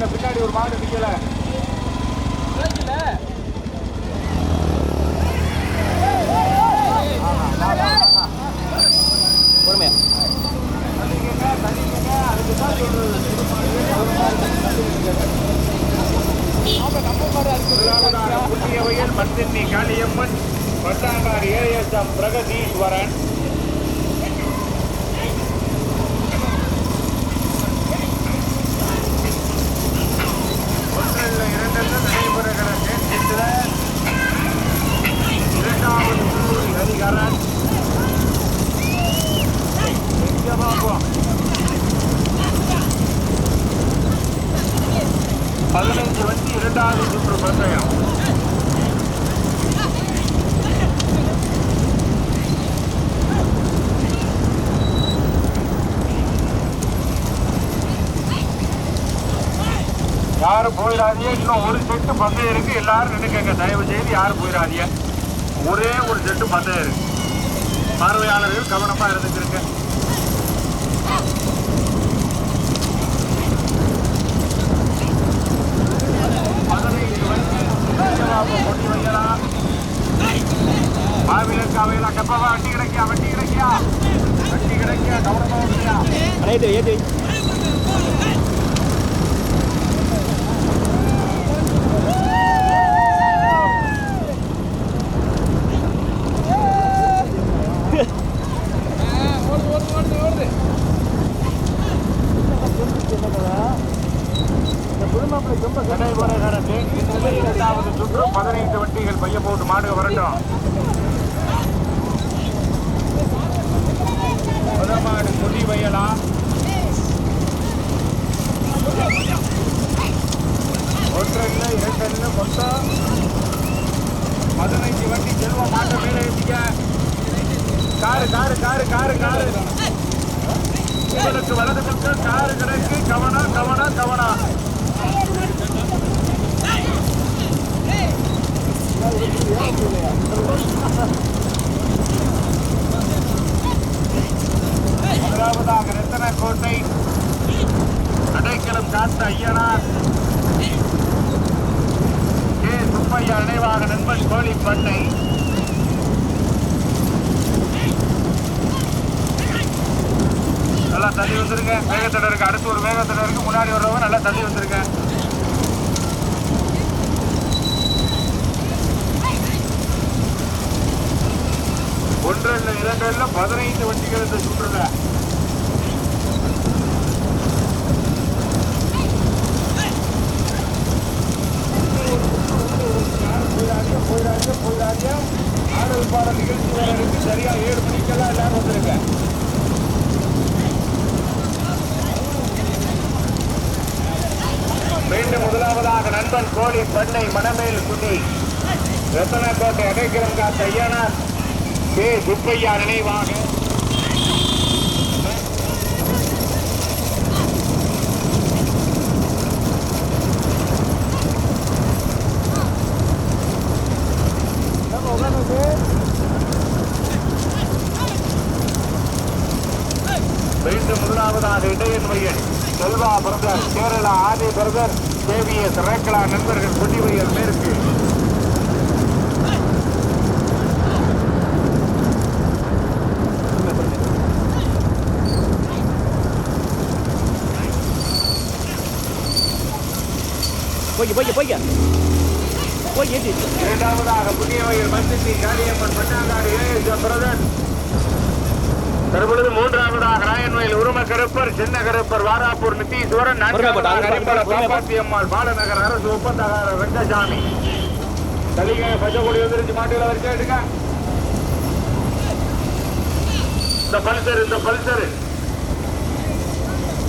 பாருங்க பின்னாடி ஒரு மாடு நிக்கல. பொறுமையா. முதலாவதாக புண்ணியவையல் மத்தின்னி காளியம்மன் பத்தாங்கார் ஏஎஸ்எம் பிரகதீஸ்வரன். பதினைந்து வண்டி இரண்டாவது சுற்று பந்தயம் யாரும் போயிடாதீங்க. இன்னும் ஒரு செட்டு பந்தயம் இருக்கு. எல்லாரும் நினைக்கங்க தயவு செய்து யாரும் போயிடாதீங்க. ஒரே ஒரு செட்டு பந்தயம் இருக்கு. பார்வையாளர்கள் கவனமா இருந்துக்கிறங்க நிச்சயமாக கொண்டு வைக்கலாம் மாவிலக்காவையில் கப்பவா வண்டி கிடைக்கியா வண்டி கிடைக்கியா வண்டி கிடைக்கியா கவனமா வண்டியா அண்ணா ஏத்து ஏத்து நடைபெறுகிறது இந்த இரண்டாவது பதினைந்து வண்டிகள் பைய போட்டு மாடு வரட்டும். முதல் மாடு கொடி வையலாம் இரண்டு இல்லை மொத்தம் பதினைஞ்சு வண்டி செல்வ மாட்டை மேலே எழுதிக்க car car car car car. உங்களுக்கு வலது பக்கம் காரு கிடக்கு. கவனம் கவனம் கவனம் முதலாவதாக ரத்தனக்கோட்டை அடைக்கலம் காத்த ஐயனார். கே. சுப்பையா நினைவாக நண்பன் கோழி பண்ணை. நல்லா தள்ளி வந்துருங்க. வேகத்தடை இருக்கு. அடுத்து ஒரு வேகத்தடை இருக்கு. முன்னாடி வர்றவங்க நல்லா தள்ளி வந்துருங்க. ஒன்று இல்லை இரண்டு இல்லை பதினைந்து வண்டிகள் இந்த சுற்றுல. போயிடாதீங்க போயிடாதீங்க ஆடல் பாடல் நிகழ்ச்சி வேற இருக்கு சரியா ஏழு மணிக்கெல்லாம் எல்லாரும் வந்துருங்க மீண்டும் முதலாவதாக நண்பன் கோழி பண்ணை மணமேல் குடி ரத்தனக்கோட்டை அடைக்கலம் காத்த ஐயனார். கே சுப்பையா நினைவாக. மீண்டும் முதலாவதாக இடையன் மையன் Selva brother Kerala Adhi brother KVS ரேக்கலா நண்பர்கள் கொடிவையல் மேற்கு. போய்க்க போய்க்க போய்க்க போய் ஏத்தி இரண்டாவதாக புதியவையில் மந்திரி காளியம்மன் பட்டாங்காடு ஏஎஸ் பிரதர். தற்பொழுது மூன்றாவதாக ராயன்வயல் உரும கருப்பர் சின்ன கருப்பர் வாராப்பூர் நித்தீஸ்வரன் அம்மாள் பாலநகர் அரசு ஒப்பந்தக்காரர் வெங்கசாமி. தலிகை பச்சைக்குடி வந்துருச்சு மாட்டுகளை வரிசை எடுங்க இந்த பல்சர் இந்த பல்சர்.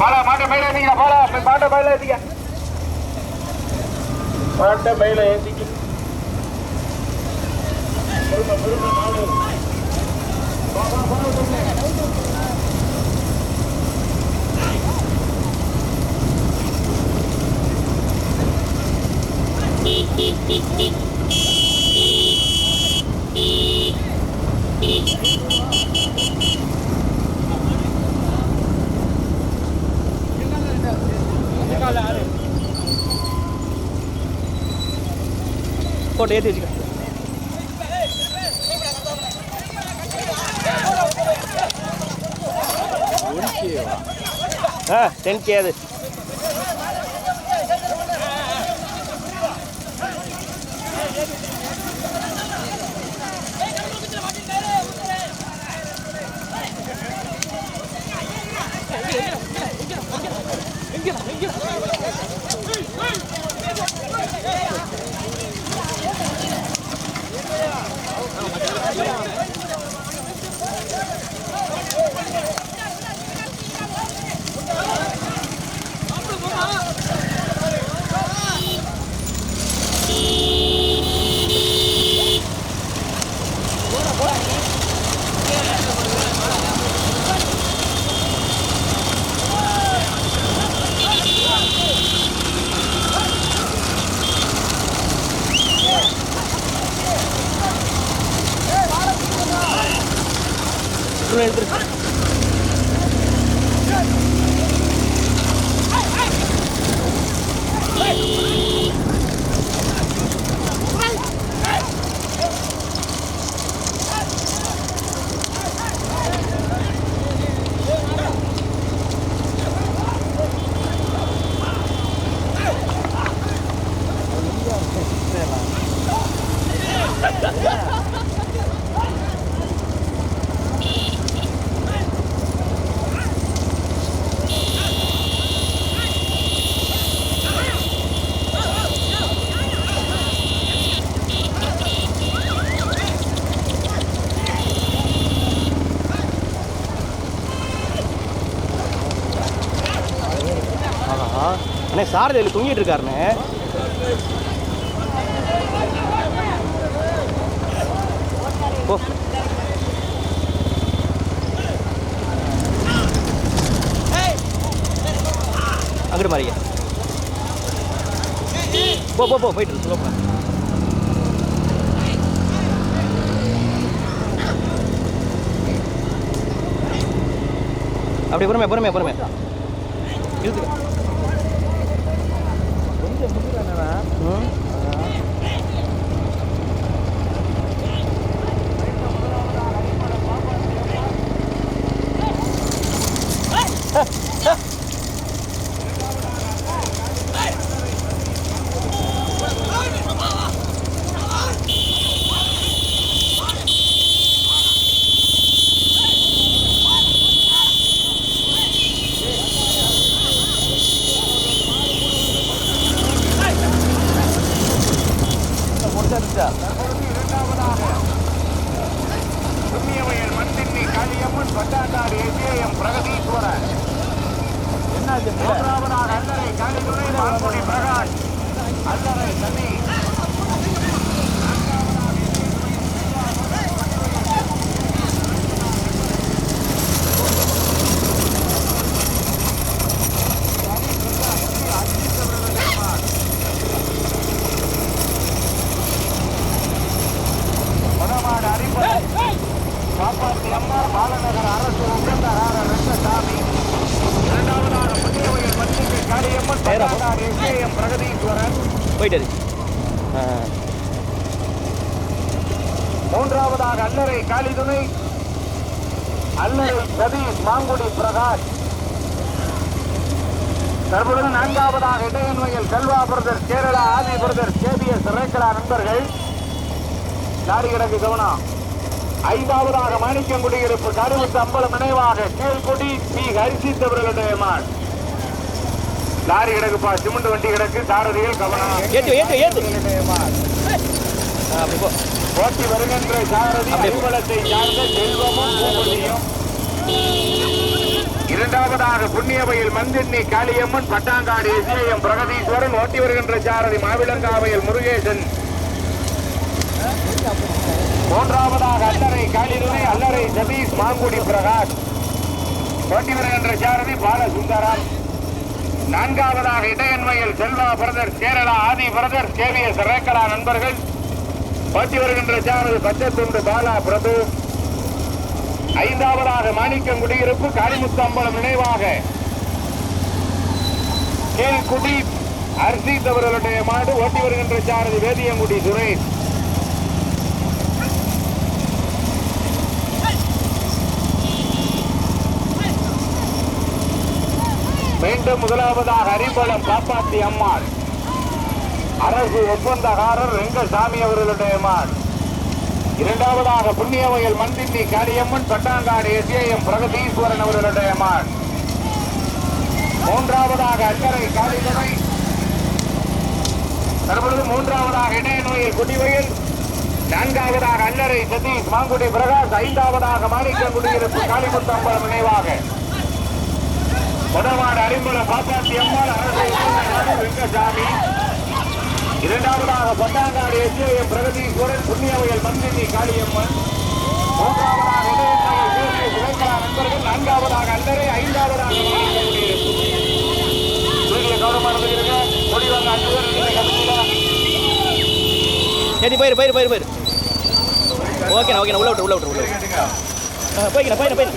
பாலா மாட்டை பயில ஏத்திங்க பாலா மாட்டை பயில ஏத்திக்க. மாட்டை பயில ஏற்றிக்கு Beep, beep, beep, beep. போட்டு ஏற்றி வச்சுக்க. ஆ டென் கே அது. இன்னும் அண்ணே தூங்கிட்டு இருக்காருண்ணே. ஓ. அங்கிட்டு மாறிங்க. போ போ போ போயிட்டு இருக்கு, slow அப்படி பொறுமை பொறுமை பொறுமை இழுத்துக்க. Hã? பாலநகர் அரசு உகந்தார ரங்கசாமி இரண்டாவதாக புண்ணியவயல் மண்தின்னி காளியம்மன் நேரா போ. பட்டாண்டாடு எம் பிரகதீஸ்வரர் போயிட்டாரு மூன்றாவதாக அல்லறை காளிதுணை அல்லறை சதீஷ் மாங்குடி பிரகாஷ். தற்பொழுது நான்காவதாக இடையன்மையில் Selva brother Kerala Adhi brother KPS ரேக்கலா நண்பர்கள். லாரி கிடக்கு கவனம். ஐந்தாவதாக மாணிக்கம் குடியிருப்பு கருவுத்து அம்பலம் நினைவாக கீழ்குடி பி. ஹரிசித்தவர்களுடைய மான். லாரி கிடக்குப்பா சிமெண்ட் வண்டி கிடக்கு சாரதிகள் கவனம். அவர்களுடைய போட்டி வருகின்ற சாரதி. அறிவலத்தை சார்ந்த செல்வமும் பூங்குடியும் இரண்டாவதாக புண்ணியவையில் மந்தின்னி காளியம்மன் பட்டாங்காடு எஸ்ஏஎம் பிரகதீஸ்வரன் ஓட்டி வருகின்ற சாரதி மாவிலங்காவையில் முருகேசன் மூன்றாவதாக அல்லறை காளிதுரை அல்லறை சதீஷ் மாங்குடி பிரகாஷ். போட்டி வருகின்ற சாரதி பாலசுந்தரம். நான்காவதாக இடையன்மையில் Selva brother Kerala Adhi brother KVS ரேக்கலா நண்பர்கள். ஓட்டி வருகின்ற சாரதி பச்சத்துண்டு பாலா பிரபு. ஐந்தாவதாக மாணிக்கம் குடியிருப்பு காளிமுத்து அம்பலம் நினைவாக. கேள்குடி அர்ஷித் அவர்களுடைய மாடு ஓட்டி வருகின்ற சாரதி வேதியங்குடி சுரேஷ். மீண்டும் முதலாவதாக அரிம்பலம் காப்பாத்தி அம்மாள். அரசு ஒப்பந்தகாரர் ரெங்கசாமி அவர்களுடைய மாடு இரண்டாவதாக புண்ணியவயல் மந்தின்னி காளியம்மன் பட்டாங்காடு எஸ்ஏஎம் பிரகதீஸ்வரன் அவர்களுடைய மாடு மூன்றாவதாக அக்கரை காளிதுறை தற்பொழுது மூன்றாவதாக இணைய நோயில் குடிவயல். நான்காவதாக அல்லறை சதீஷ் மாங்குடி பிரகாஷ் ஐந்தாவதாக மாணிக்க குடியிருப்பு காளிமுத்தம்பலம் நினைவாக முதவாடு அரிம்பல பாப்பாத்தி அம்மாள் வெங்கசாமி. இரண்டாவதாக பட்டாங்காடு எஸ்ஏஎம் பிரகதீஸ்வரன் புண்ணியவயல் மந்தினி காளியம்மன். மூன்றாவதாக நண்பர்கள் நான்காவதாக அல்லறை ஐந்தாவதாக போயிரு போயிரு போயிரு போயிரு. ஓகேண்ணா ஓகேண்ணா உள்ள விட்டு உள்ள விட்டு உள்ள விட்டு போய்க்கிறேன் போயிரு போயிரு